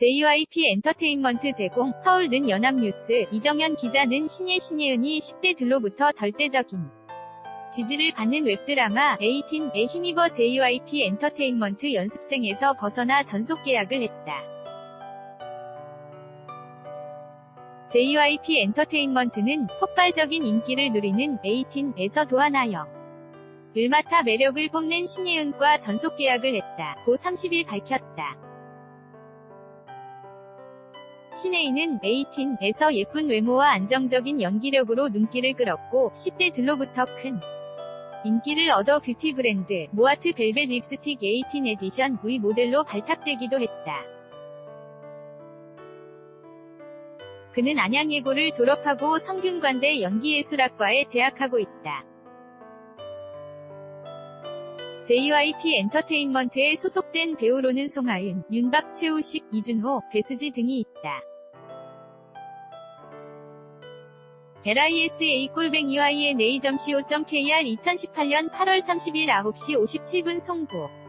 JYP 엔터테인먼트 제공 서울 는 연합뉴스 이정현 기자는 신예 신예은이 10대 들로부터 절대적인 지지를 받는 웹드라마 18에 힘입어 JYP 엔터테인먼트 연습생에서 벗어나 전속 계약을 했다. JYP 엔터테인먼트는 폭발적인 인기를 누리는 18에서 도하나영 을 맡아 매력을 뽐낸 신예은과 전속 계약을 했다. 고 30일 밝혔다. 신혜인은 18에서 예쁜 외모와 안정적인 연기력으로 눈길을 끌었고 10대 들로부터 큰 인기를 얻어 뷰티 브랜드 모아트 벨벳 립스틱 18 에디션 V 모델로 발탁되기도 했다. 그는 안양예고를 졸업하고 성균관대 연기예술학과에 재학하고 있다. JYP 엔터테인먼트에 소속된 배우로는 송하윤, 윤박, 최우식, 이준호, 배수지 등이 있다. LISA 꼴뱅이 YNA.co.kr 2018년 8월 30일 9시 57분 송부